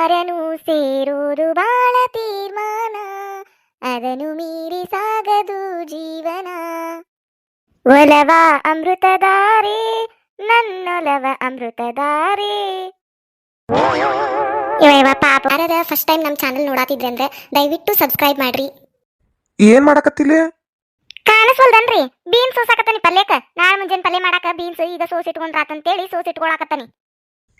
ಯಾರನು ಸೇರೋದು ಬಾಳ ತೀರ್ಮಾನ. ಅದನ್ನು ಮೀರಿ ಸಾಗದು ಜೀವನ. ಒಲವ ಅಮೃತದಾರಿ ನನ್ನೊಲವ ಅಮೃತಧಾರೆ ಇವ ಇವ ಪಾಪ. ಯಾರದ ಫಸ್ಟ್ ಟೈಮ್ ನಮ್ಮ ಚಾನಲ್ ನೋಡಾತಿದ್ರಿ ಅಂದ್ರೆ ದಯವಿಟ್ಟು ಸಬ್ಸ್ಕ್ರೈಬ್ ಮಾಡ್ರಿ. ಏನ್ ಮಾಡಕತ್ತಿಲ್ಲ ಕಾಣಿಸ್ವಲ್ದನ್ರಿ ಬೀನ್ಸ್ ಸೋಸಾಕತ್ತಾನಿ ಪಲ್ಯಕ್ಕ. ನಾಳೆ ಮುಂಜಾನೆ ಪಲ್ಯ ಮಾಡಾಕ ಬೀನ್ಸ್ ಈಗ ಸೋಸ್ ಇಟ್ಕೊಂಡ್ರಾತಂತೇಳಿ ಸೋಸ್ ಇಟ್ಕೊಳಕತ್ತಾನಿ.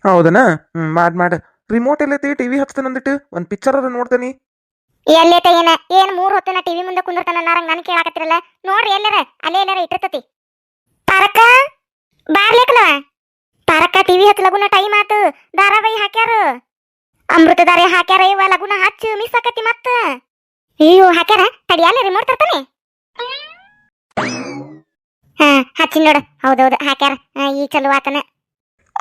ಹೌದನ? ಹ್ಮ್ ಮಾಡ್ ಮಾಡ್. ರಿಮೋಟ್ ಎಲ್ಲೈತಿ ಟಿವಿ ಹಚ್ತಾನ ಅಂದಿಟ್ಟು ಒಂದ್ ಪಿಕ್ಚರ್ ಅದ ನೋಡ್ತೇನಿ. ಎಲ್ಲೈತ ಏನ? ಏನ್ ಮೂರ್ ಹೊತ್ತಿನ ಟಿವಿ ಮುಂದೆ ಕುಂದಿರ್ತಾನ ನಾರಂಗ್ ನನ್ ಕೇಳಾಕತ್ತಿರಲ್ಲ. ನೋಡ್ರಿ ಎಲ್ಲರ, ಅಲ್ಲೇ ಎಲ್ಲಾರ ಇಟ್ಟಿರ್ತತಿ. ತಾರಕ ಬಾರ್ಲೇಕಲ ತಾರಕ ಟಿವಿ ಹಚ್ಚ ಲಗುನ ಟೈಮ್ ಆತು. ಧಾರಾವಾಹಿ ಹಾಕ್ಯಾರ. ಅಮೃತಧಾರೆ ಹಾಕ್ಯಾರ, ಇವ ಲಗುನ ಹಚ್ಚು ಮಿಸ್ ಆಕತಿ ಮತ್ತ. ಅಯ್ಯೋ, ಹಾಕ್ಯಾರ? ತಡಿಯಾಲೆ ರಿಮೋಟ್ ತರ್ತಾನೆ. ಹಾ ಹಚ್ಚಿ ನೋಡು. ಹೌದೌದು, ಹಾಕ್ಯಾರ. ಈ ಚಲೋ ಆತನ.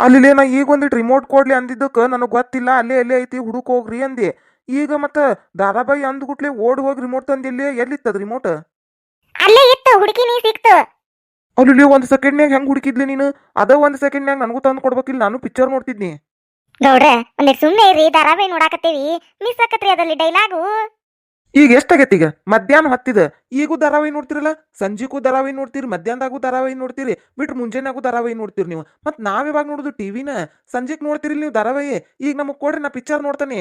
ಅಲ್ಲಿ ನಾ ಈಗ ಒಂದಿಟ್ಟು ರಿಮೋಟ್ ಕೊಡ್ಲಿ ಅಂದಿದ್ದಕ್ಕೆ ನನಗೆ ಗೊತ್ತಿಲ್ಲ ಅಲ್ಲೇ ಅಲ್ಲೇ ಐತಿ ಹುಡುಕ್ ಹೋಗ್ರಿ ಅಂದೆ. ಈಗ ಮತ್ತ ದಾದಾಬಾಯಿ ಅಂದ್ಗುಟ್ಲೆ ಓಡ್ ಹೋಗಿ ರಿಮೋಟ್ ತಂದಿಲ್ಲಿ ಎಲ್ಲಿತ್ತದ ರಿಮೋಟ್ ಅಲ್ಲೇ ಇತ್ತು ಹುಡುಕಿ ನೀ ಸಿಕ್ತು. ಅಲ್ಲಿ ಒಂದ್ ಸೆಕೆಂಡ್ನ್ಯಾಗ ಹೆಂಗ್ ಹುಡುಕಿದ್ಲಿ ನೀನು? ಅದ ಒಂದು ಸೆಕೆಂಡ್ನ್ಯಾಗ ನನಗೂ ತಂದು ಕೊಡ್ಬೇಕಿಲ್ಲ ನಾನು ಪಿಕ್ಚರ್ ನೋಡ್ತಿದ್ನಿ. ಗೌಡ್ರೆ ಒಂದಿಟ್ ಸುಮ್ಮನೆ ಇರಿ ಧಾರಾವಾಹಿ ನೋಡಾಕತ್ತೇವಿ. ಮಿಸ್ ಆಕತ್ರಿ ಅದಲ್ಲಿ ಡೈಲಾಗು ಈಗ ಎಷ್ಟಾಗೈತಿ ಈಗ? ಮಧ್ಯಾಹ್ನ ಹತ್ತಿದ. ಈಗೂ ಧಾರಾವಾಹಿ ನೋಡ್ತಿರಲ್ಲ? ಸಂಜೆಗೂ ಧಾರಾವಾಹಿ ನೋಡ್ತೀರಿ, ಮಧ್ಯಾಹ್ನದಾಗೂ ಧಾರಾವಾಹಿ ನೋಡ್ತೀರಿ, ಬಿಟ್ಟು ಮುಂಜಾನಾಗೂ ಧಾರಾವಾಹಿ ನೋಡ್ತೀರಿ ನೀವು. ಮತ್ತೆ ನಾವ್ ಯಾವಾಗ ನೋಡುದು ಟಿವಿನ ಸಂಜೆಗ್ ನೋಡ್ತೀರಿ ನೀವು ಧಾರಾವಾಹಿ? ಈಗ ನಮಗೆ ಕೊಡ್ರಿ, ನಾ ಪಿಕ್ಚರ್ ನೋಡ್ತಾನೆ.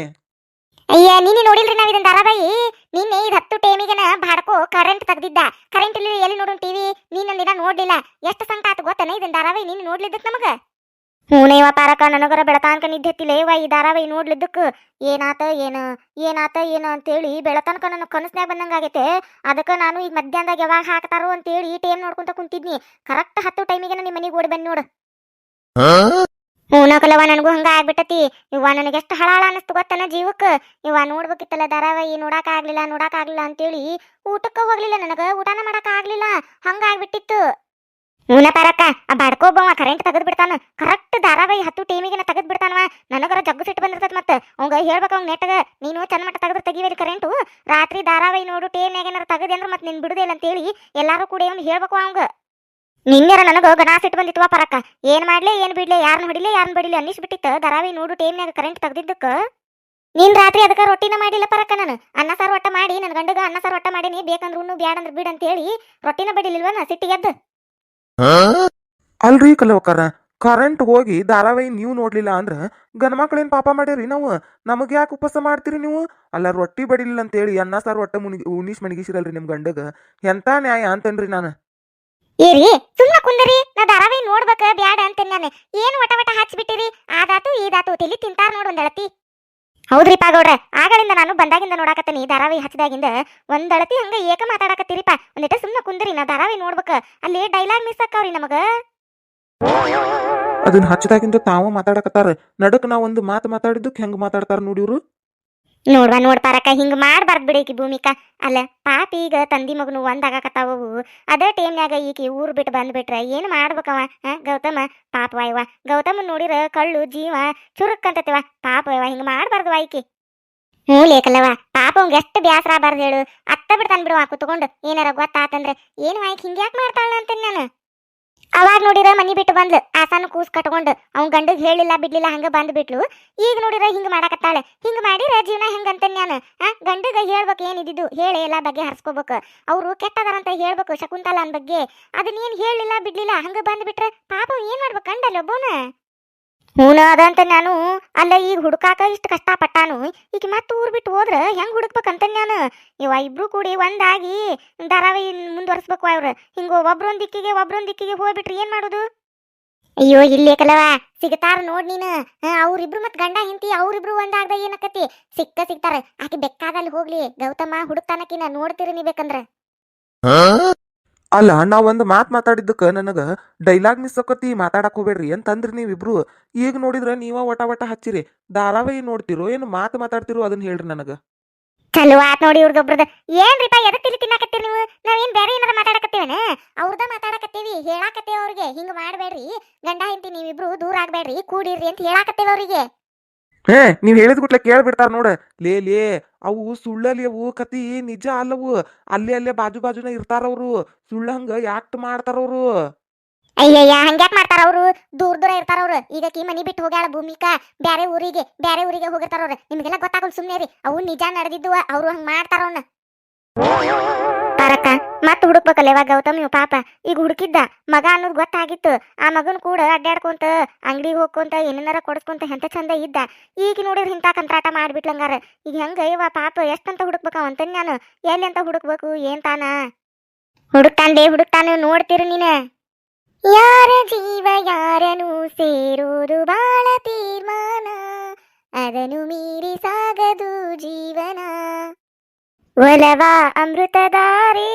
ಅಯ್ಯ, ನೀನು ನೋಡಿಲ್ರಿ ನಾವು ಇದನ್ನ ಧಾರಾವಾಹಿ? ನಿನ್ನೆ ಇದ್ ಹತ್ತು ಟೈಮಿಗೆನ ಬಾಡ್ಕೋ ಕರೆಂಟ್ ತೆಗ್ದಿದ್ದ. ಕರೆಂಟ್ ಇಲ್ಲಿ ಎಲ್ಲಿ ನೋಡೋಣ ಟಿವಿ ನೀನೊಂದಿನ ನೋಡ್ಲಿಲ್ಲ. ಎಷ್ಟು ಸಂಕಟ ಆತು ಇದನ್ನ ಇದನ್ ಧಾರಾವಾಹಿ? ನೀನು ನೋಡ್ಲಿದ್ದಕ್ಕೆ ನಮಗ? ಹೂನೇವ ಪಾರಕ ನನಗರ ಬೆಳತಾನ್ಕ ನಿದ್ದೆ ಹತ್ತಿಲ್ಲ ಇವ ಈ ಧಾರಾವಾಹಿ ನೋಡ್ಲಿದ್ದಕ್. ಏನಾತ, ಏನ, ಏನಾತ, ಏನು ಅಂತೇಳಿ ಬೆಳತನಕ ನನ್ನ ಕನಸ್ನ್ಯಾಗ ಬಂದಂಗ ಅದಕ್ಕೆ ನಾನು ಈಗ ಮಧ್ಯಾಹ್ನದಾಗ ಯಾವಾಗ ಹಾಕ್ತಾರೋ ಅಂತೇಳಿ ಟೈಮ್ ನೋಡ್ಕೊಂತ ಕುಂತಿದ್ನಿ. ಕರೆಕ್ಟ್ ಹತ್ತು ಟೈಮಿಗೆ ನಿಮ್ಮ ಮನೆಗೆ ಓಡಿ ನೋಡು. ಹೂನಕಲವ ನನಗೂ ಹಂಗ ಆಗ್ಬಿಟ್ಟತಿ. ಇವ ನನಗೆ ಎಷ್ಟು ಹಳಾಳ ಅನಿಸ್ತು ಗೊತ್ತನ ಜೀವಕ್ಕ? ಇವ ನೋಡ್ಬೇಕಿತ್ತಲ್ಲ ಧಾರಾವಾಹಿ ನೋಡಾಕ ಆಗ್ಲಿಲ್ಲ ನೋಡಾಕ ಆಗ್ಲಿಲ್ಲ ಅಂತೇಳಿ ಊಟಕ್ಕ ಹೋಗ್ಲಿಲ್ಲ ನನಗ. ಊಟನ ಮಾಡಾಕ ಆಗ್ಲಿಲ್ಲ. ಹಂಗ ಹೂನ ಪಾರಕ್ಕ ಆ ಬಾಡ್ಕೋಬವ ಕರೆಂಟ್ ತೆಗೆದು ಬಿಡ್ತಾನ. ಕರೆಕ್ಟ್ ಧಾರಾವಾಹಿ ಹತ್ತು ಟೈಮಿಗೆ ತೆಗೆದು ಬಿಡ್ತಾನವ. ನನಗರ ಜಗ್ಗು ಸಿಟ್ಟು ಬಂದಿರ್ತದ ಮತ್ತೆ. ಅವಂಗ ಹೇಳ್ಬೇಕು ಅವ್ನ ನೆಟ್ಟಗ, ನೀನು ಚಂದ ಮಟ್ಟ ತೆಗೆದ್ರೆ ತೆಗಿವೇಲಿ ಕರೆಂಟು ರಾತ್ರಿ ಧಾರಾವಾಹಿ ನೋಡು ಟೇಮ್ಯಾಗ ಏನಾರ ತೆಗದೆ ಅಂದ್ರೆ ಮತ್ತೆ ನಿನ್ ಬಿಡುದಿಲ್ಲ ಅಂತೇಳಿ ಎಲ್ಲಾರು ಕೂಡ ಅವ್ನು ಹೇಳ್ಬೇಕು ಅವಂಗ. ನಿನ್ನೆರ ನನಗೆ ಗಣಾ ಸಿಟ್ಟು ಬಂದಿತ್ತು ಪರಕ್ಕ ಏನ್ ಮಾಡ್ಲಿ, ಏನ್ ಬಿಡ್ಲಿ ಯಾರನ್ನ ಹೊಡಿಲಿ ಯಾರನ್ನ ಬಿಡಿಲಿ ಅನ್ನಿಸ್ಬಿಟ್ಟಿತ್ತು ಧಾರಾವಾಹಿ ನೋಡು ಟೈಮ್ನಾಗ ಕರೆಂಟ್ ತೆಗ್ದಿದ್ದಕ್ಕ. ನೀನ್ ರಾತ್ರಿ ಅದಕ್ಕೆ ರೊಟ್ಟಿನ ಮಾಡಿಲ್ಲ ಪರಕ್ಕ ನಾನು. ಅನ್ನ, ಸಾರು, ಒಟ್ಟ ಮಾಡಿ ನನ್ನ ಗಂಡಗ ಅನ್ನ, ಸಾರು, ಒಟ್ಟ ಮಾಡೀನಿ. ಬೇಕಂದ್ರೆ ಉಣ್ಣು ಬ್ಯಾಡಂದ್ರ ಬಿಡ ಅಂತ ಹೇಳಿ ರೊಟ್ಟಿನ ನಾ ಸಿಟ್ಟಿಗೆದ್ದು. ಅಲ್ರಿ ಕಲವಕಾರ ಕರೆಂಟ್ ಹೋಗಿ ಧಾರಾವಾಹಿ ನೀವು ನೋಡ್ಲಿಲ್ಲ ಅಂದ್ರ ಗಂಡ್ಮಕ್ಳೇನ್ ಪಾಪ ಮಾಡ್ಯಾರಿ ನಾವು? ನಮಗ್ ಯಾಕೆ ಉಪವಾಸ ಮಾಡ್ತೀರಿ ನೀವು? ಅಲ್ಲ ರೊಟ್ಟಿ ಬಡಿಲಿಲ್ಲ ಅಂತೇಳಿ ಅನ್ನ, ಸಾರು ಒಟ್ಟ ಮುನಿ ಉಣಿಸ್ ಮಣಗಿಸಿರಲ್ರಿ ನಿಮ್ ಗಂಡಗ. ಎಂತ ನ್ಯಾಯ ಅಂತನ್ರಿ ನಾನು? ಏರಿ ಸುಮ್ಮನೆ ಕುಂದರಿ. ನಾ ಧಾರಾವಾಹಿ ನೋಡ್ಬೇಕ ಬ್ಯಾಡ ಅಂತ ನಾನು. ಏನ್ ವಟ ವಟ ಹಚ್ಚಿಬಿಟ್ಟಿರಿ ಆದಾತು, ಈದಾತು ತಲಿ ತಿಂತಾರ ನೋಡು ಒಂದಳತಿ ಹೌದ್ರಿಪ್ಪ ಗೌಡ್ರೆ ಆಗಳಿಂದ ನಾನು ಬಂದಾಗಿಂದ ನೋಡಾಕತ್ತೀನಿ. ಧಾರಾವಾಹಿ ಹಚ್ಚಿದಾಗಿಂದ ಒಂದಳತಿ ಹಂಗ ಏಕ ಮಾತಾಡಕತ್ತೀರಿಪ್ಪ ಒಂದಿಟ ಸುಮ್ಮನೆ ಕುಂದರಿ, ನಾ ಧಾರಾವಾಹಿ ನೋಡ್ಬೇಕು. ಅಲ್ಲಿ ಡೈಲಾಗ್ ಮಿಸ್ ಆಕವ್ರಿ ನಮಗ. ಅದನ್ನ ಹಚ್ಚದಾಗಿಂದ ತಾವ ಮಾತಾಡಕತ್ತಾರ. ನಡಕ್ ನಾ ಒಂದು ಮಾತು ಮಾತಾಡಿದ್ದಕ್ಕೆ ಹೆಂಗ್ ಮಾತಾಡ್ತಾರ ನೋಡಿ ನೋಡ್ವಾ ನೋಡ್ಪಾರಕ್ಕ, ಹಿಂಗ ಮಾಡ್ಬಾರ್ದು ಬಿಡೇಕಿ ಭೂಮಿಕಾ. ಅಲ್ಲ, ಪಾಪ ಈಗ ತಂದಿ ಮಗನು ಒಂದಾಗಕತ್ತಾವು ಅದೇ ಟೈಮ್ನ್ಯಾಗ ಈಕಿ ಊರ್ ಬಿಟ್ಟು ಬಂದ್ಬಿಟ್ರೆ ಏನ್ ಮಾಡ್ಬೇಕವ ಗೌತಮ? ಪಾಪ ಇವ. ಗೌತಮ ನೋಡಿರ ಕಳ್ಳು, ಜೀವ ಚುರುಕ್ ಅಂತತಿವ ಇವ, ಹಿಂಗ ಮಾಡ್ಬಾರ್ದು ಆಯ್ಕೆ ಹ್ಞೂ ಲೇಖಲ್ಲವ ಪಾಪ ಅವ್ಗೆ ಎಷ್ಟು ಬ್ಯಾಸರ ಆಗ್ಬಾರ್ದು ಹೇಳು. ಅತ್ತ ಬಿಡ್ತಾನ ಬಿಡುವ ಕುತ್ಕೊಂಡು. ಏನಾರ ಗೊತ್ತಾತಂದ್ರೆ. ಏನು ವಾಯ್ಕ್ ಹಿಂಗ್ಯಾಕ್ ಮಾಡ್ತಾಳ ಅಂತೀನಿ ನಾನು? ಅವಾಗ ನೋಡಿರ ಮನಿ ಬಿಟ್ಟು ಬಂದ್ಲು. ಆಸಾನು ಕೂಸ್ ಕಟ್ಕೊಂಡು ಅವ್ನ ಗಂಡಗ್ ಹೇಳಿಲ್ಲ, ಬಿಡ್ಲಿಲ್ಲ, ಹಂಗ ಬಂದ್ ಬಿಟ್ಲು. ಈಗ ನೋಡಿರ ಹಿಂಗ ಮಾಡಾಕತ್ತಾಳೆ. ಹಿಂಗ ಮಾಡಿರ ಜೀವನ ಹೆಂಗಂತ ನಾನು. ಆ, ಗಂಡಗ ಹೇಳ್ಬೇಕು ಏನಿದ್ದು ಹೇಳಿ ಎಲ್ಲ ಬಗ್ಗೆ ಹರ್ಸ್ಕೋಬೇಕು. ಅವ್ರು ಕೆಟ್ಟದಾರಂತ ಹೇಳ್ಬೇಕು ಶಕುಂತಲಾನ್ ಬಗ್ಗೆ. ಅದನ್ನ ಏನ್ ಹೇಳಿಲ್ಲ, ಬಿಡ್ಲಿಲ್ಲ, ಹಂಗ ಬಂದ್ಬಿಟ್ರೆ ಪಾಪ ಅವ ಏನ್ ಮಾಡ್ಬೇಕು? ಕಂಡಲ್ಲ ಒಬ್ಬನ ಹೂನ ಅದಂತ ನಾನು ಅಲ್ಲ ಈಗ ಹುಡುಕಾಕ ಇಷ್ಟು ಕಷ್ಟಪಟ್ಟಾನು. ಈಗ ಮತ್ತೆ ಊರ್ ಬಿಟ್ಟು ಹೋದ್ರ ಹೆಂಗ್ ಹುಡುಕ್ಬೇಕಂತ ನಾನು. ಇವ ಇಬ್ರು ಕೂಡಿ ಒಂದಾಗಿ ಧಾರಾವಾಹಿ ಮುಂದುವರಿಸ್ಬೇಕು ಅವ್ರು. ಹಿಂಗ ಒಬ್ರೊಂದ್ ದಿಕ್ಕಿಗೆ ಒಬ್ರೊಂದ್ ದಿಕ್ಕಿಗೆ ಹೋಗ್ಬಿಟ್ರಿ ಏನು ಮಾಡೋದು? ಅಯ್ಯೋ ಇಲ್ಲೇ ಕಲವ ಸಿಗ್ತಾರ ನೋಡ್ ನೀನು. ಅವ್ರಿಬ್ರು ಮತ್ತೆ ಗಂಡ ಹೆಂಡತಿ ಅವ್ರಿಬ್ರು ಒಂದಾಗ್ದ ಏನಕ್ಕತಿ ಸಿಕ್ಕ ಸಿಗ್ತಾರ. ಆಕೆ ಬೆಕ್ಕಾದಲ್ಲಿ ಹೋಗ್ಲಿ. ಗೌತಮ ಹುಡುಕ್ತಾನಕಿನ ನೋಡ್ತೀರಿ ನೀ ಬೇಕಂದ್ರ. ಅಲ್ಲ ನಾ ಒಂದು ಮಾತು ಮಾತಾಡಿದ್ದಕ್ಕೆ ನನಗೆ ಡೈಲಾಗ್ ಮಿಸ್ ಆಕತಿ ಮಾತಾಡಕ್ ಹೋಗ್ಬೇಡ್ರಿ ಅಂತಂದ್ರಿ ನೀವಿಬ್ರು. ಈಗ ನೋಡಿದ್ರೆ ನೀವ ಒಟ ಒಟ ಹಚ್ಚಿರಿ. ಧಾರಾವಾಹಿ ನೋಡ್ತಿರೋ, ಏನು ಮಾತು ಮಾತಾಡ್ತಿರೋ ಅದನ್ನ ಹೇಳ್ರಿ ನನಗೆ. ಚಲೋ ಆತ್ ನೋಡಿ ಇವ್ರದೊಬ್ರದ ಏನ್ರಿಪ್ಪ ಎದಕ್ ತಿಳಿ ತಿನ್ನಾಕತ್ತೀರಿ ನೀವು? ನಾವೇನ್ ಬೇರೆ ಏನಾರ ಮಾತಾಡಕತ್ತೇವನ? ಅವ್ರದ ಮಾತಾಡಕತ್ತೀವಿ, ಹೇಳಾಕತ್ತೇವ ಅವ್ರಿಗೆ. ಹಿಂಗ ಮಾಡ್ಬೇಡ್ರಿ. ಗಂಡ ಹೆಂಡತಿ ನೀವಿಬ್ರು ದೂರ ಆಗ್ಬೇಡ್ರಿ. ಕೂಡಿರಿ ಅಂತ ಹೇಳಾಕತ್ತೇವ ಅವ್ರಿಗೆ. ಹೇ, ನೀವ್ ಹೇಳಿದ ಗುಟ್ಲೆ ಕೇಳ್ಬಿಡ್ತಾರ ನೋಡ. ಲೇ ಲೇ, ಅವು ಸುಳ್ಳಲ್ಲಿ ಅವು ಕತಿ ನಿಜ ಅಲ್ಲವು. ಅಲ್ಲೇ ಅಲ್ಲೇ ಬಾಜು ಬಾಜುನ ಇರ್ತಾರವ್ರು ಸುಳ್ಳ ಹಂಗ ಯಾಕ್ಟ್ ಮಾಡ್ತಾರವ್ರು ಅಯ್ಯಯ್ಯ, ಹಂಗ್ಯಾಕ್ ಮಾಡ್ತಾರ ಅವ್ರು? ದೂರ ದೂರ ಇರ್ತಾರ ಅವ್ರು. ಈಗ ಕಿ ಮನಿ ಬಿಟ್ಟು ಹೋಗ್ಯಾಳ ಭೂಮಿಕಾ. ಬ್ಯಾರೆ ಊರಿಗೆ ಬ್ಯಾರೆ ಊರಿಗೆ ಹೋಗಿರ್ತಾರ ಅವ್ರು. ನಿಮ್ಗೆಲ್ಲ ಗೊತ್ತಾಗಲ್ ಸುಮ್ನೆ ರೀ. ಅವು ನಿಜ ನಡೆದಿದ್ದು ಅವ್ರು ಹಂಗ್ ಮಾಡ್ತಾರ ಅವ್ನ. ತಾರಕ್ಕ ಮತ್ತೆ ಹುಡುಕ್ಬೇಕಲ್ಲ ಇವಾಗ ಗೌತಮ್ ನೀವು ಪಾಪ. ಈಗ ಹುಡುಕಿದ್ದ ಮಗ ಅನ್ನೋದು ಗೊತ್ತಾಗಿತ್ತು. ಆ ಮಗನ ಕೂಡ ಅಡ್ಡಾಡ್ಕೊಂತ ಅಂಗಡಿಗೆ ಹೋಗ್ಕೊಂತ, ಏನೇನಾರ ಕೊಡಿಸ್ಕೊಂತ ಎಂತ ಚಂದ ಇದ್ದ. ಈಗ ನೋಡಿದ್ರೆ ಇಂಥ ಕಂತ್ರಾಟ ಮಾಡ್ಬಿಟ್ಲಂಗಾರ. ಈಗ ಹೆಂಗ ಇವ ಪಾಪ ಎಷ್ಟಂತ ಹುಡುಕ್ಬೇಕ ಅಂತ ನಾನು. ಎಲ್ಲಿ ಅಂತ ಹುಡುಕ್ಬೇಕು, ಏನ್ ತಾನ? ಹುಡುಕ್ತಾನ್ಲೇ, ಹುಡುಕ್ತಾನ ನೋಡ್ತೀರಿ ನೀನ. ಯಾರ ಜೀವ ಯಾರನು ಸೇರೋದು ಬಾಳ ತೀರ್ಮಾನ. ಅದನ್ನು ಮೀರಿ ಸಾಗದು ಜೀವನ. ಒಲವ ಅಮೃತದಾರಿ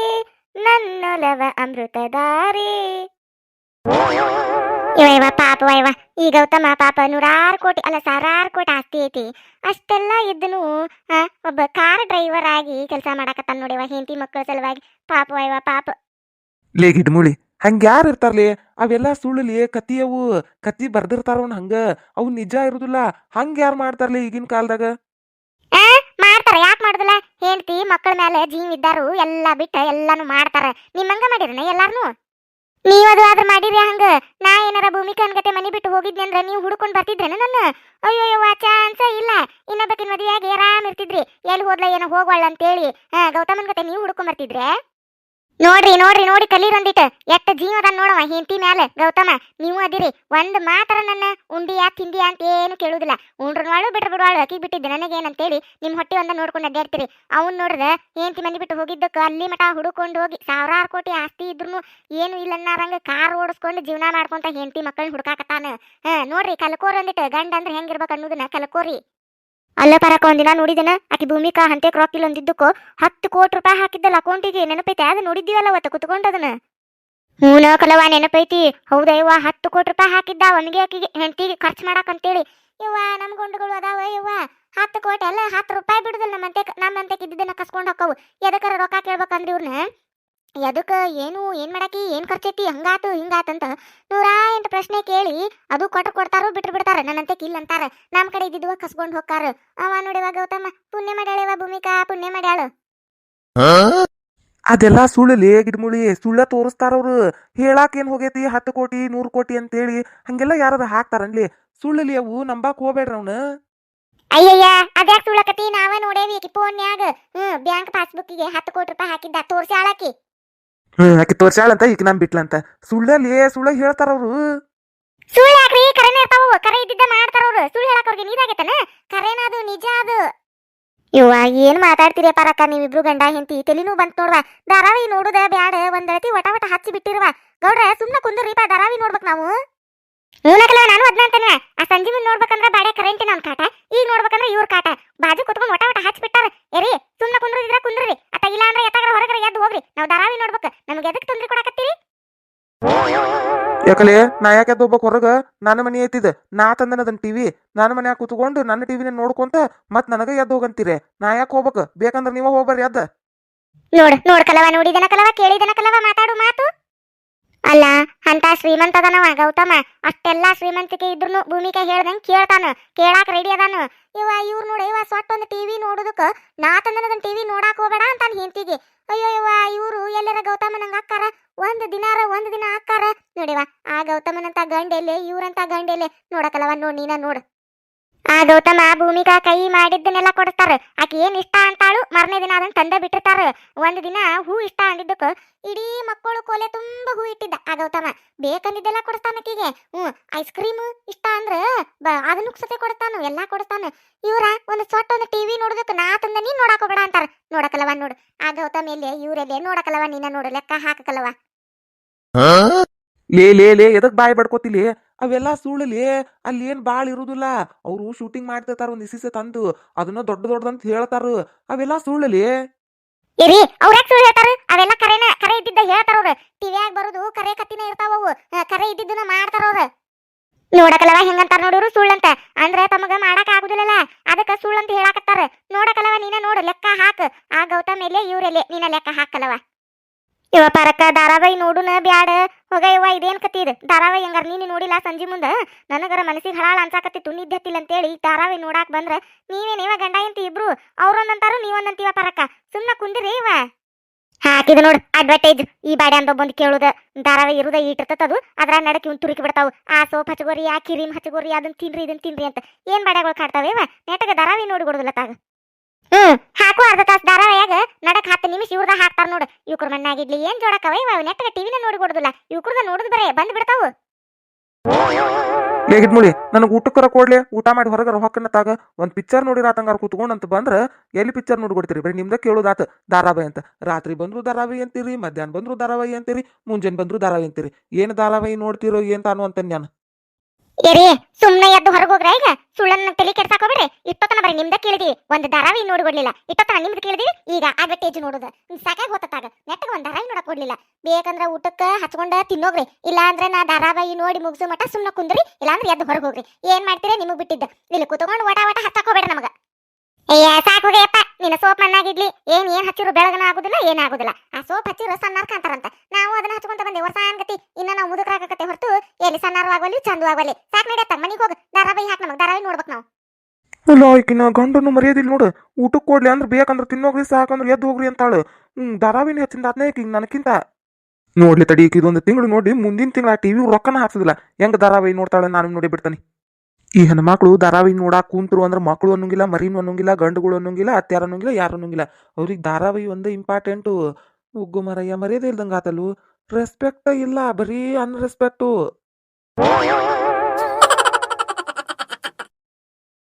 ನನ್ನೊಲವ ಅಮೃತದಾರಿ ಇವ ಇವ ಪಾಪ ಇವ ಈ ಗೌತಮ ಪಾಪ ನೂರಾರು ಕೋಟಿ ಅಲ್ಲ ಸಾವಿರಾರು ಕೋಟಿ ಆಸ್ತಿ ಐತಿ. ಅಷ್ಟೆಲ್ಲ ಇದ್ದನು ಒಬ್ಬ ಕಾರ್ ಡ್ರೈವರ್ ಆಗಿ ಕೆಲಸ ಮಾಡಕತ್ತಾನ ನೋಡಿವ ಹೆಂಡತಿ ಮಕ್ಕಳ ಸಲುವಾಗಿ. ಪಾಪ ಇವ ಪಾಪ. ಲೇ ಗಿಡ್ಮುಳಿ ಹಂಗ ಯಾರು ಇರ್ತಾರಲಿ? ಅವೆಲ್ಲ ಸುಳ್ಳುಲಿ ಕತಿ ಅವು ಕತಿ ಬರ್ದಿರ್ತಾರ ಅವ್ನ ಹಂಗ. ಅವು ನಿಜ ಇರುದಿಲ್ಲ ಹಂಗ ಯಾರು ಮಾಡ್ತಾರಲಿ ಈಗಿನ ಕಾಲದಾಗ? ಮಾಡ್ತಾರ ಯಾಕೆ ಮಾಡುದಿಲ್ಲ? ಹೆಂಡತಿ ಮಕ್ಕಳ ಮೇಲೆ ಜೀವ ಇದ್ದಾರು, ಎಲ್ಲ ಬಿಟ್ಟ ಎಲ್ಲಾನು ಮಾಡ್ತಾರ. ನಿಮ್ಮಂಗ ಮಾಡಿರನ ಎಲ್ಲಾರ್ನು? ನೀವ್ ಅದು ಆದ್ರ ಮಾಡಿರಿ ಹಂಗ? ನಾ ಏನಾರ ಭೂಮಿ ಗತೆ ಮನಿ ಬಿಟ್ಟು ಹೋಗಿದ್ನಿ ಅಂದ್ರ ನೀವು ಹುಡ್ಕೊಂಡ್ ಬರ್ತಿದ್ರೇನ ನನ್ನ? ಅಯ್ಯೋ ಅಯ್ಯೋ ಚಾನ್ಸ ಇಲ್ಲ. ಇನ್ನೊಬ್ಬಕಿನ ಮದುವೆಯಾಗಿ ಆರಾಮ್ ಇರ್ತಿದ್ರಿ. ಎಲ್ಲಿ ಹೋದ್ಲ ಏನೋ ಹೋಗ್ವಳ ಅಂತೇಳಿ. ಗೌತಮನ್ ಗತೆ ನೀವು ಹುಡ್ಕೊಂಡ್ ಬರ್ತಿದ್ರೆ? ನೋಡ್ರಿ ನೋಡ್ರಿ, ನೋಡಿ ಕಲೀರೊಂದಿಟ್ ಎಟ್ಟ ಜೀವ ಅದ ನೋಡವ ಹೆಂಡತಿ ಮ್ಯಾಲ. ಗೌತಮ, ನೀವು ಅದಿರಿ. ಒಂದ್ ಮಾತ್ರ ನನ್ನ ಉಂಡಿಯಾ ತಿಂದಿಯಾ ಅಂತ ಏನು ಕೇಳುದಿಲ್ಲ. ಉಂಡ್ರು ಮಾಡು ಬಿಟ್ರು ಬಿಡುವಾಳು ಅಕ್ಕಿ ಬಿಟ್ಟಿದ್ದೆ. ನನಗೇನಂತೇಳಿ ನಿಮ್ಮ ಹೊಟ್ಟೆ ಒಂದ ನೋಡ್ಕೊಂಡು ಅಡ್ಡಾಡ್ತೀರಿ. ಅವ್ನ್ ನೋಡ್ರೆ ಹೆಂಡತಿ ಮನೆ ಬಿಟ್ಟು ಹೋಗಿದ್ದಕ್ಕೆ? ಅಲ್ಲಿ ಮಠ ಹುಡುಕೊಂಡು ಹೋಗಿ ಸಾವಿರಾರು ಕೋಟಿ ಆಸ್ತಿ ಇದ್ರು ಏನು ಇಲ್ಲನ್ನಾರಂಗ ಕಾರ್ ಓಡಿಸ್ಕೊಂಡು ಜೀವನ ಮಾಡ್ಕೊಂತ ಹೆಂಡತಿ ಮಕ್ಕಳನ್ನ ಹುಡುಕಾಕತ್ತಾನ. ಹಾ, ನೋಡ್ರಿ, ಕಲ್ಕೋರಿ ಅಂದಿಟ್ಟು ಗಂಡ ಅಂದ್ರೆ ಹೆಂಗಿರ್ಬೇಕು ಅನ್ನೋದನ್ನ ಕಲ್ಕೋರಿ. ಅಲ್ಲ ಪರಕ ಒಂದಿನ ನೋಡಿದನ? ಆಕಿ ಭೂಮಿಕಾ ಹಂತೆ ಕ್ರಾಕಿಲ್ ಒಂದಿದ್ದಕ್ಕೂ ಹತ್ತು ಕೋಟಿ ರೂಪಾಯಿ ಹಾಕಿದ್ದಲ್ಲ ಅಕೌಂಟಿಗೆ ನೆನಪೈತೆ? ಅದು ನೋಡಿದ್ದೀವಲ್ಲ ಅವತ್ತು ಕುತ್ಕೊಂಡದನ ಹೂನ ಕಲವ ನೆನಪೈತಿ. ಹೌದಯ್ಯವ್ವ ಹತ್ತು ಕೋಟಿ ರೂಪಾಯಿ ಹಾಕಿದ್ದ ಅವನಿಗೆ ಆಕಿಗೆ, ಹೆಂಡತಿಗೆ ಖರ್ಚು ಮಾಡಕಂತೇಳಿ. ಇವ್ವ ನಮ್ಮ ಗುಂಡುಗಳು ಅದಾವ ಇವ್ವ ಹತ್ತು ಕೋಟಿ ಅಲ್ಲ ಹತ್ತು ರೂಪಾಯಿ ಬಿಡುದಿಲ್ಲ ನಮ್ಮಂತೆ ನಮ್ಮಂತೆ ಇದ್ದಿದ್ದನ್ನ ಕಸ್ಕೊಂಡು ಹೋಕ್ಕವು. ಎದಕ್ಕಾರ ರೊಕ್ಕ ಕೇಳ್ಬೇಕಂದ್ರೆ ಇವ್ರನ್ನ ಎದಕ್ಕ, ಏನು ಏನು ಮಾಡಾಕಿ, ಏನ್ ಖರ್ಚೈತಿ, ಹಂಗಾತು ಹಿಂಗಾತಂತ ನೂರಾ ಎಂಟು ಪ್ರಶ್ನೆ ಕೇಳಿ ಅದು ಕೊಟ್ರು ಕೊಡ್ತಾರೋ ಬಿಟ್ರು ಬಿಡ್ತಾರ ನನ್ನಂತೆ ಇಲ್ಲ ಅಂತಾರ. ನಮ್ಮ ಕಡೆ ಇದ್ದಿದ್ವ ಕಸ್ಕೊಂಡು ಹೋಗ್ತಾರ ಅವ ನೋಡಿವ ಗೌತಮ, ಪುಣ್ಯ ಮಾಡ್ಯಾಳವ ಭೂಮಿಕಾ, ಪುಣ್ಯ ಮಾಡ್ಯಾಳು. ಅದೆಲ್ಲ ಸುಳ್ಳುಲಿ ಗಿಡಮುಳಿ ಸುಳ್ಳ ತೋರಿಸ್ತಾರ ಅವ್ರು. ಹೇಳಾಕ್ ಏನ್ ಹೋಗೈತಿ? ಹತ್ತು ಕೋಟಿ ನೂರು ಕೋಟಿ ಅಂತೇಳಿ. ಹಂಗೆಲ್ಲ ಯಾರದ ಹಾಕ್ತಾರನ್ಲಿ? ಸುಳ್ಳುಲಿ ಅವು ನಂಬಾಕ್ ಹೋಗ್ಬೇಡ್ರಿ ಅವ್ನ. ಅಯ್ಯಯ್ಯ ಅದ್ಯಾಕ್ ಸುಳ್ಳಕತಿ ನಾವ ನೋಡೇವಿ ಆಕಿ ಫೋನ್ಯಾಗ ಹ್ಮ್ ಬ್ಯಾಂಕ್ ಪಾಸ್ಬುಕ್ಕಿಗೆ ಹತ್ತು ಕೋಟಿ ರೂಪಾಯಿ ಹಾಕಿದ್ದ ತೋರ್ಸಿ ಆಳಾಕಿ. ಹ್ಮ್ ಆಕಿ ತೋರ್ಸ್ಯಾಳಂತ ಈಗ ನಮ್ ಬಿಟ್ಲಂತ. ಸುಳ್ಳಲಿ ಸುಳ್ಳ ಹೇಳ್ತಾರವ್ರು ಸುಳ್ಳು ಯಾಕ್ರಿ? ಕರೆನೇ ಇರ್ತಾವ ಕರೆ ಇದ್ದಿದ್ದ ಮಾಡ್ತಾರವ್ರು ಸುಳ್ಳು ಹೇಳಕ್ ಅವ್ರಿಗೆ ನೀರಾಗೈತನ? ಕರೆನ ಅದು ನಿಜ ಅದು. ಇವ್ವ ಏನ್ ಮಾತಾಡ್ತೀರಿ ಪರಕ್ಕ ನೀವಿಬ್ರು ಗಂಡ, ಹೆಂಡತಿ, ತಲಿನೂ ಬಂತ ನೋಡ್ವ. ಧಾರಾವಾಹಿ ನೋಡುದ ಬ್ಯಾಡ ಒಂದಳತಿ ವಟ ವಟ ಹಚ್ಚಿ ಬಿಟ್ಟಿರುವ. ಗೌಡ್ರ, ಸುಮ್ನ ಕುಂದ್ರಿಪ ಧಾರಾವಾಹಿ ನೋಡ್ಬೇಕು ನಾವು. ಮೂನಕಲ ನಾನು ಅದ್ನ ಅಂತಾನೆ ಆ ಸಂಜೆ ಮುಂದ್ ನೋಡ್ಬೇಕಂದ್ರ ಬಾಡೆ ಕರೆಂಟ್ ನನ್ ಕಾಟ, ಈಗ ನೋಡ್ಬೇಕಂದ್ರ ಇವ್ರ ಕಾಟ. ಬಾಜು ಕುತ್ಕೊಂಡ್ ವಟ ವಟ ಹಚ್ಚಿ ಬಿಟ್ಟಾರ. ಎರಿ, ಸುಮ್ನ ಕುಂದ್ರಿದ್ರ ಕುಂದ್ರಿ ಅತ್ತ ಇಲ್ಲ ಅಂದ್ರೆ ಎತ್ತಾಗ್ರ ಹೊರಗಡೆ ಎದ್ದು ಹೋಗ್ರಿ. ನಾವು ಧಾರಾವಾಹಿ ನೋಡ್ಬೇಕು. ನಮ್ಗೆ ಎದಕ್ ತೊಂದ್ರೆ ಕೊಡಕತ್ತೀರಿ? ಯಾಕಲೆ, ನಾ ಯಾಕೆ ಅದು ಹೋಗ್ಬೇಕು ಹೊರಗ? ನನ್ನ ಮನೆ ಐತಿದ್ ನಾ ತಂದನ ಅದನ್ ಟಿವಿ ನನ್ನ ಮನ್ಯಾಗ ಕುತ್ಕೊಂಡು ನನ್ನ ಟಿವಿನ ನೋಡ್ಕೊಂತ ಮತ್ ನನಗ ಎದ್ದು ಹೋಗಂತೀರಿ. ನಾ ಯಾಕೆ ಹೋಗ್ಬೇಕು? ಬೇಕಂದ್ರ ನೀವ ಹೋಗ್ಬರ್ರಿ ಎದ್ದ ನೋಡ್ ನೋಡ್ ಕಲವ, ನೋಡಿದನ ಕಲವ, ಕೇಳಿದನ ಕಲವ, ಮಾತಾಡು ಮಾತು. ಅಲ್ಲ, ಅಂತ ಶ್ರೀಮಂತ ಅದನವ, ಗೌತಮ. ಅಷ್ಟೆಲ್ಲ ಶ್ರೀಮಂತಿಕೆ ಇದ್ರು ಭೂಮಿಕೆ ಹೇಳ್ದಂಗ್ ಕೇಳ್ತಾನ, ಕೇಳಾಕ ರೆಡಿ ಅದಾನ. ಇವ ಇವ್ರು ನೋಡಿ, ಇವ ಸೊಟ್ಟೊಂದು ಟಿವಿ ನೋಡುದಕ್ಕ ನಾ ತಂದನ ಟಿವಿ ನೋಡಾಕ ಹೋಗಬೇಡ ಅಂತ ಹೆಂಡತಿಗೆ. ಅಯ್ಯೋ, ಇವ ಇವ್ರು ಎಲ್ಲರ ಗೌತಮನಂಗ ಅಕ್ಕಾರ ಒಂದ್ ದಿನಾರ ಒಂದ್ ದಿನ ಅಕ್ಕಾರ ನೋಡಿವ, ಆ ಗೌತಮನಂತ ಗಂಡೆಲೆ, ಇವ್ರಂತ ಗಂಡೆಲೆ ನೋಡಕಲವ ನೋಡ್ ನೀನ ನೋಡ್. ಆ ಗೌತಮ ಭೂಮಿಕಾ ಕೈ ಮಾಡಿದ್ದನ್ನೆಲ್ಲ ಕೊಡ್ತಾರ ಆಕಿ ಏನ್ ಇಷ್ಟ ಅಂತಾಳು ಮರನೇ ದಿನ ಅದನ್ನ ತಂದ ಬಿಟ್ಟಿರ್ತಾರ. ಒಂದ್ ದಿನ ಹೂ ಇಷ್ಟ ಅಂದಿದ್ದಕ್ಕ ಇಡೀ ಮಕ್ಕಳು ಕೊಲೆ ತುಂಬಾ ಹೂ ಇಟ್ಟಿದ್ದ ಆ ಗೌತಮ. ಬೇಕಂದಿದ್ದೆಲ್ಲ ಕೊಡ್ತಾನ ಆಕಿಗೆ. ಹ್ಮ್ ಐಸ್ ಕ್ರೀಮ್ ಇಷ್ಟ ಅಂದ್ರ ಅದನ್ನು ಸತೆ ಕೊಡ್ತಾನು ಎಲ್ಲಾ ಕೊಡ್ತಾನ ಇವ್ರ ಒಂದು ಸೊಟ್ಟ ಒಂದು ಟಿವಿ ನೋಡುದಕ್ಕ ನಾ ತಂದ ನೀನ್ ನೋಡಕ್ ಹೋಗ್ಬೇಡ ಅಂತಾರ. ನೋಡಕಲ್ಲವ ನೋಡು. ಆ ಗೌತಮ ಎಲ್ಲಿ? ಇವ್ರೆಲ್ಲೇ ನೋಡಕಲ್ಲವ ನೀನ ನೋಡು. ಲೆಕ್ಕ ಹಾಕಕಲ್ಲವ ಲೇ ಲೇ ಲೇ, ಎದಕ್ ಬಾಯಿ ಬಡ್ಕೋತಿಲಿ? ಅವೆಲ್ಲ ಸುಳ್ಳುಲಿ ಅಲ್ಲಿ ಏನ್ ಬಾಳ್ ಇರುದಿಲ್ಲ. ಅವರು ಶೂಟಿಂಗ್ ಮಾಡ್ತಿರ್ತಾರ, ಒಂದ್ ಇಸಿಸ ತಂದು, ಅದನ್ನ ದೊಡ್ಡ ದೊಡ್ಡದಂತ ಹೇಳ್ತಾರ. ಅವೆಲ್ಲ ಸುಳ್ಳುಲಿ ಇರಿ ಅವ್ರ ಸುಳ್ಳು ಹೇಳ್ತಾರ? ಅವೆಲ್ಲ ಕರೆನ, ಕರೆ ಇದ್ದಿದ್ದ ಹೇಳ್ತಾರ ಅವ್ರ. ಟಿವಿಯಾಗ ಬರುದು, ಕರೆ ಕತ್ತಿನೇ ಇರ್ತಾವ ಅವು. ಕರೆ ಇದ್ದಿದ್ದನ್ನ ಮಾಡ್ತಾರ ಅವ್ರ. ನೋಡಕಲವ ಹೆಂಗಂತಾರ ನೋಡಿರು ಸುಳ್ಳಂತ. ಅಂದ್ರ ತಮಗ ಮಾಡಕ್ ಆಗುದಿಲ್ಲಲ್ಲ ಅದಕ್ಕ ಸುಳ್ಳಂತ ಹೇಳಾಕತ್ತಾರ. ನೋಡಕಲವ ನೀನ ನೋಡು, ಲೆಕ್ಕ ಹಾಕ. ಆ ಗೌತಮ್ ಎಲ್ಲೇ ಇವ್ರೆಲ್ಲೇ ನೀನ ಲೆಕ್ಕ ಹಾಕಲವ. ಇವ ಪರಕ ಧಾರಾವಾಹಿ ನೋಡುನ ಬ್ಯಾಡ. ಹೋಗ ಇವ ಇದೇನ್ ಕತಿ ಇದು? ಧಾರಾವಾಹಿ ಹಂಗಾರ ನೀನು ನೋಡಿಲ್ಲ? ಸಂಜೆ ಮುಂದ ನನಗರ ಮನಸ್ಸಿಗೆ ಹಳಾಳ ಅನ್ಸಾಕತ್ತಿತ್ತು ಅಂತ ಅಂತೇಳಿ ಧಾರಾವಾಹಿ ನೋಡಾಕ್ ಬಂದ್ರ ನೀವೇನ್ ಇವ ಗಂಡ ಎಂತ ಇಬ್ರು? ಅವ್ರೊಂದಂತಾರು ನೀವೊಂದಂತೀವ ಪರಕ? ಸುಮ್ಮನೆ ಕುಂದಿರಿ ಇವ. ಹಾಕಿದ ನೋಡು ಅಡ್ವರ್ಟೈಸ್ ಈ ಬಾಡಿ ಅಂತ ಬಂದು ಕೇಳುದ. ಧಾರಾವಾಹಿ ಇರುದ ಇಟ್ಟಿರ್ತದ ಅದು ಅದ್ರ ನಡಕ್ಕೆ ಇವ್ನು ತುರುಕಿ ಬಿಡ್ತಾವು. ಆ ಸೋಪ್ ಹಚ್ಚಗೋರಿ ಆ ಕ್ರೀಮ್ ಹಚ್ಚಗೋರಿ ಅದನ್ನ ತಿನ್ರಿ ಇದನ್ನ ತಿನ್ರಿ ಅಂತ. ಏನ್ ಬಾಡ್ಯಾಗಳು ಕಾಡ್ತಾವೇವ ನೆಟಗ ಧಾರಾವಾಹಿ ನೋಡಿ ಕೊಡುದಿಲ್ಲ ತಾಗ. ಹ್ಮ್, ಹಾಕು ಅರ್ಧ ತಾಸು ನಿಮಿಷ ಇವ್ರದ ಹಾಕ್ತಾರ ನೋಡು. ಇವ್ರ ಮಣ್ಣಾಗಿಡ್ಲಿ ಏನ್ ಜೋಡಕವ ಇವ ನೆಟ್ಟಗ ಟಿವಿನ ನೋಡಿ ಕೊಡುದಿಲ್ಲ ಇವ್ರದ ನೋಡುದ್ ಬರೇ ಬಂದ್ ಬಿಡ್ತಾವು ಹೇಗಿದ್ಮುಳಿ ನನಗೆ ಊಟಕ್ಕರ ಕೊಡ್ಲಿ ಊಟ ಮಾಡಿ ಹೊರಗರ ಹೊಕ್ಕನ ತಾಗ. ಒಂದು ಪಿಕ್ಚರ್ ನೋಡಿ ರಾತಂಗಾರ ಕೂತ್ಕೊಂಡ್ ಅಂತ ಬಂದ್ರ ಎಲ್ಲಿ ಪಿಕ್ಚರ್ ನೋಡಿ ಕೊಡ್ತೀರಿ ಬರೀ ನಿಮ್ದ ಕೇಳೋದಾತ. ಧಾರಾವಾಹಿ ಅಂತ. ರಾತ್ರಿ ಬಂದ್ರು ಧಾರಾವಾಹಿ ಅಂತೀರಿ, ಮಧ್ಯಾಹ್ನ ಬಂದ್ರು ಧಾರಾವಾಹಿ ಅಂತೀರಿ, ಮುಂಜಾನೆ ಬಂದ್ರು ಧಾರಾವಾಹಿ ಅಂತೀರಿ. ಏನ್ ಧಾರಾವಾಹಿ ನೋಡ್ತಿರೋ, ಏನ್ ತಾನು ಅಂತ ನಾನು. ಎರಿ ಸುಮ್ಮನೆ ಎದ್ದು ಹೊರಗೆ ಹೋಗ್ರ ಈಗ? ಸುಳ್ಳನ್ನ ತಲೆ ಕೆಡ್ಸಾಕೋಬೇಡ್ರಿ ಇಪ್ಪತ್ತನ ಬರೀ ನಿಮ್ದ ಕೇಳಿದಿ ಒಂದು ಧಾರಾವಾಹಿ ನೋಡಿ ಕೊಡ್ಲಿಲ್ಲ. ನಿಮ್ದು ಕೇಳಿದಿ ಈಗ ಅಡ್ವರ್ಟೈಜ್ ನೋಡುದು. ಸಾಕಾಗಿ ಹೋತಾಗ ನೆಟ್ಟಗ ಒಂದು ಧಾರಾವಾಹಿ ನೋಡಕ್ ಕೊಡ್ಲಿಲ್ಲ ಬೇಕಂದ್ರ ಊಟಕ್ಕ ಹಚ್ಕೊಂಡ ತಿನ್ನೋಗ್ರಿ. ಇಲ್ಲ ಅಂದ್ರೆ ನಾ ಧಾರಾವಾಹಿ ನೋಡಿ ಮುಗಿಸು ಮಟ ಸುಮ್ಮನೆ ಕುಂದ್ರಿ. ಇಲ್ಲಾಂದ್ರೆ ಎದ್ದು ಹೊರಗೆ ಹೋಗ್ರಿ. ಏನ್ ಮಾಡ್ತೀರಿ? ನಿಮಗ್ ಬಿಟ್ಟಿದ್ದ. ಇಲ್ಲಿ ಕುತ್ಕೊಂಡು ಓಟ ಓಟ ಹಚ್ಚಾಕೋಬೇಡ ನಮಗ. ಅಯ್ಯ ಮಣ್ಣಾಗಿಡ್ಲಿ ಏನ್ ಏನ್ ಹಚ್ಚಿರು ಬೆಳಗನ ಆಗುದಿಲ್ಲ ಏನಾಗುದಿಲ್ಲ ಆ ಸೋಪ್ ಹಚ್ಚಿರು ಸಣ್ಣಾರ್ ಕಾಂತಾರಂತ ನಾವು ಅದನ್ನ ಹಚ್ಕೊಂತ ಬಂದೆ ವರ್ಷಾನ್ ಗತಿ. ಇನ್ನ ನಾವು ಮುದುಕರಾಗತ್ತೆ ಹೊರತು, ಎಲ್ಲಿ ಸಣ್ಣಾರು ಆಗಲಿ ಚಂದು ಆಗಲಿ ಸಾಕ್ ನಡಿಯತ್ತ ಮನಿಗ್ ಹೋಗ. ಧಾರಾವಾಹಿ ಹಾಕ್ ನಮಗ್ ಧಾರಾವಾಹಿ ನೋಡ್ಬೇಕು ನಾವು. ಅಲ್ಲ, ಈಕಿನ ಗಂಡನು ಮರ್ಯಾದಿಲ್ಲ ನೋಡು. ಊಟಕ್ಕೆ ಕೊಡ್ಲಿ ಅಂದ್ರೆ ಬೇಕಂದ್ರೆ ತಿನ್ನೋಗ್ರಿ, ಸಾಕಂದ್ರೆ ಎದ್ದು ಹೋಗ್ರಿ ಅಂತಾಳು. ಹ್ಮ್ ಧಾರಾವಿನ ಹೆಚ್ಚಿಂದ ಅದನ್ನೇ ಈಕಿಗೆ ನನಕ್ಕಿಂತ ನೋಡ್ಲಿ ತಡಿ ಇದೊಂದು ತಿಂಗಳು ನೋಡಿ, ಮುಂದಿನ ತಿಂಗಳ ಟಿವಿ ರೊಕ್ಕನ ಹಾಕ್ಸೋದಿಲ್ಲ. ಹೆಂಗ್ ಧಾರಾವಾಹಿ ನೋಡ್ತಾಳೆ, ನಾನು ನೋಡಿ ಬಿಡ್ತಾನೆ. ಈ ಹೆಣ್ಮಕ್ಳು ಧಾರಾವಾಹಿ ನೋಡಾಕ ಕುಂತ್ರು ಅಂದ್ರೆ ಮಕ್ಕಳು ಅನ್ನೋಂಗಿಲ್ಲ, ಮರಿನು ಅನ್ನೋಂಗಿಲ್ಲ, ಗಂಡುಗಳು ಅನ್ನೋಂಗಿಲ್ಲ ಅತ್ಯಾರ ಅನ್ನೋಂಗಿಲ್ಲ, ಯಾರು ಅನ್ನೋಂಗಿಲ್ಲ. ಅವ್ರಿಗೆ ಧಾರಾವಾಹಿ ಒಂದು ಇಂಪಾರ್ಟೆಂಟು ಉಗ್ಗು ಮರಯ್ಯ ಮರ್ಯಾದೆ ಇಲ್ದಂಗೆ ಆತಲು ರೆಸ್ಪೆಕ್ಟ್ ಇಲ್ಲ, ಬರೀ ಅನ್ರೆಸ್ಪೆಕ್ಟು